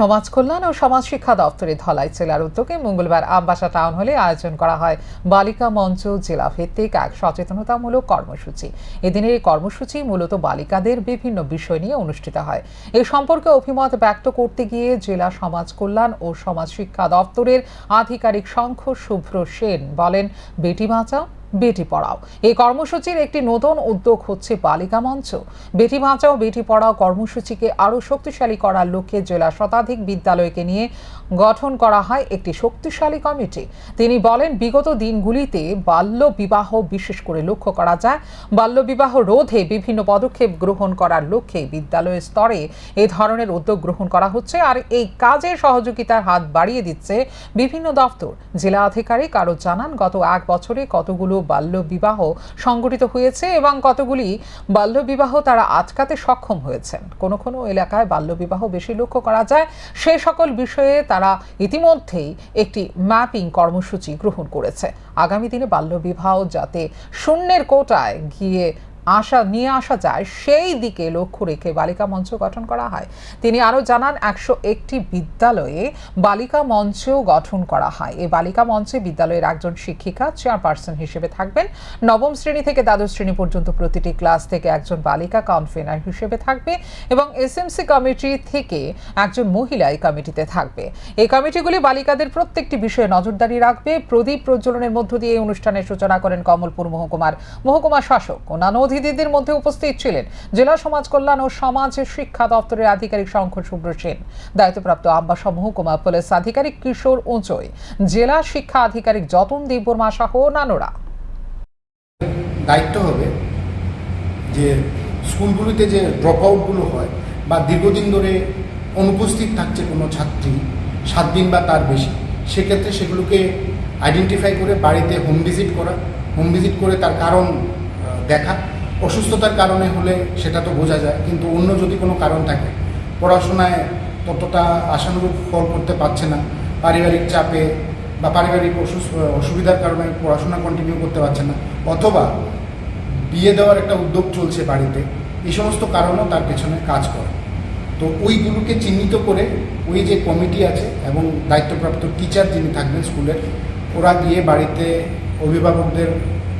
সমাজ কল্যাণ ও সমাজ শিক্ষা দপ্তরের ধলাই জেলার উদ্যোগে মঙ্গলবার আমবাসা টাউন হলে আয়োজন করা হয় বালিকা মঞ্চ জেলা ভিত্তিক এক সচেতনতামূলক কর্মসূচি। এদিনের এই কর্মসূচি মূলত বালিকাদের বিভিন্ন বিষয় নিয়ে অনুষ্ঠিত হয়। এ সম্পর্কে অভিমত ব্যক্ত করতে গিয়ে জেলা সমাজ কল্যাণ ও সমাজ শিক্ষা দপ্তরের আধিকারিক শঙ্খ শুভ্র সেন বলেন, বেটি বাঁচাও বেটি পড়াও। এই কর্মসূচির একটি নতুন উদ্যোগ হচ্ছে বালিকা মঞ্চ। বেটি বাঁচাও, বেটি পড়াও কর্মসূচিকে আরও শক্তিশালী করার লক্ষ্যে জেলা শতাধিক বিদ্যালয়কে নিয়ে গঠন করা হয় একটি শক্তিশালী কমিটি। তিনি বলেন, বিগত দিনগুলিতে বাল্য বিবাহ বিশেষ করে লক্ষ্য করা যায়। বাল্য বিবাহ রোধে বিভিন্ন পদক্ষেপ গ্রহণ করার লক্ষ্যে বিদ্যালয় স্তরে এ ধরনের উদ্যোগ গ্রহণ করা হচ্ছে আর এই কাজে সহযোগিতার হাত বাড়িয়ে দিচ্ছে বিভিন্ন দপ্তর। জেলা আধিকারিক আরও জানান, গত এক বছরে কতগুলো বাল্য বিবাহ সংগঠিত হয়েছে এবং কতগুলি বাল্য বিবাহ তারা আটকাতে সক্ষম হয়েছেন? কোনো কোনো এলাকায় বাল্য বিবাহ বেশি লক্ষ্য করা যায়। সে সকল বিষয়ে তারা ইতিমধ্যেই একটি ম্যাপিং কর্মসূচি গ্রহণ করেছে। আগামী দিনে বাল্য বিবাহ যাতে শূন্যের কোটায় গিয়ে আশা, নিয়ে আসা যায়, সেই দিকে লক্ষ্য রেখে বালিকা মঞ্চ গঠন করা হয়। তিনি আরও জানান, একশো একটি বিদ্যালয়ে বালিকা মঞ্চও গঠন করা হয়। এই বালিকা মঞ্চে বিদ্যালয়ের একজন শিক্ষিকা, চেয়ারপারসন হিসেবে থাকবেন। নবম শ্রেণি থেকে দ্বাদশ শ্রেণি পর্যন্ত প্রতিটি ক্লাস থেকে একজন বালিকা কনভেনার হিসেবে থাকবে এবং এসএমসি কমিটি থেকে একজন মহিলা এই কমিটিতে থাকবে। এই কমিটিগুলি বালিকাদের প্রত্যেকটি বিষয়ে নজরদারি রাখবে। প্রদীপ প্রজ্বলনের মধ্য দিয়ে এই অনুষ্ঠানের সূচনা করেন কমলপুর মহকুমার মহকুমা শাসক। অন্যান্য অতিথিদের মধ্যে উপস্থিত ছিলেন জেলা সমাজ কল্যাণ ও সমাজ শিক্ষা দপ্তরের আধিকারিক শঙ্খ শুভ্র সেন, দায়িত্বপ্রাপ্ত আম্বাসা মহকুমা পুলিশ আধিকারিক কিশোর উঁচই জেলা শিক্ষা আধিকারিক যতন দেববর্মা সহ অন্যান্যরা। দায়িত্ব হবে যে স্কুলগুলিতে যে ড্রপ আউটগুলো হয় বা দীর্ঘদিন ধরে অনুপস্থিত থাকছে কোনো ছাত্রী, সাত দিন বা তার বেশি, সেক্ষেত্রে সেগুলোকে আইডেন্টিফাই করে বাড়িতে হোম ভিজিট করা হোম ভিজিট করে তার কারণ দেখা। অসুস্থতার কারণে হলে সেটা তো বোঝা যায়, কিন্তু অন্য যদি কোনো কারণ থাকে, পড়াশোনায় ততটা আশানুরূপ ফল করতে পারছে না, পারিবারিক চাপে বা পারিবারিক অসুস- অসুবিধার কারণে পড়াশোনা কন্টিনিউ করতে পারছে না, অথবা বিয়ে দেওয়ার একটা উদ্যোগ চলছে বাড়িতে, এই সমস্ত কারণও তার পেছনে কাজ করে। তো ওইগুলোকে চিহ্নিত করে ওই যে কমিটি আছে এবং দায়িত্বপ্রাপ্ত টিচার যিনি থাকবেন স্কুলের, ওরা গিয়ে বাড়িতে অভিভাবকদের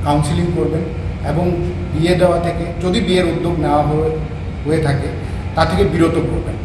কাউন্সিলিং করবেন এবং বিয়ে দেওয়া থেকে যদি বিয়ের উদ্যোগ নেওয়া হয়ে থাকে তা থেকে বিরত করবেন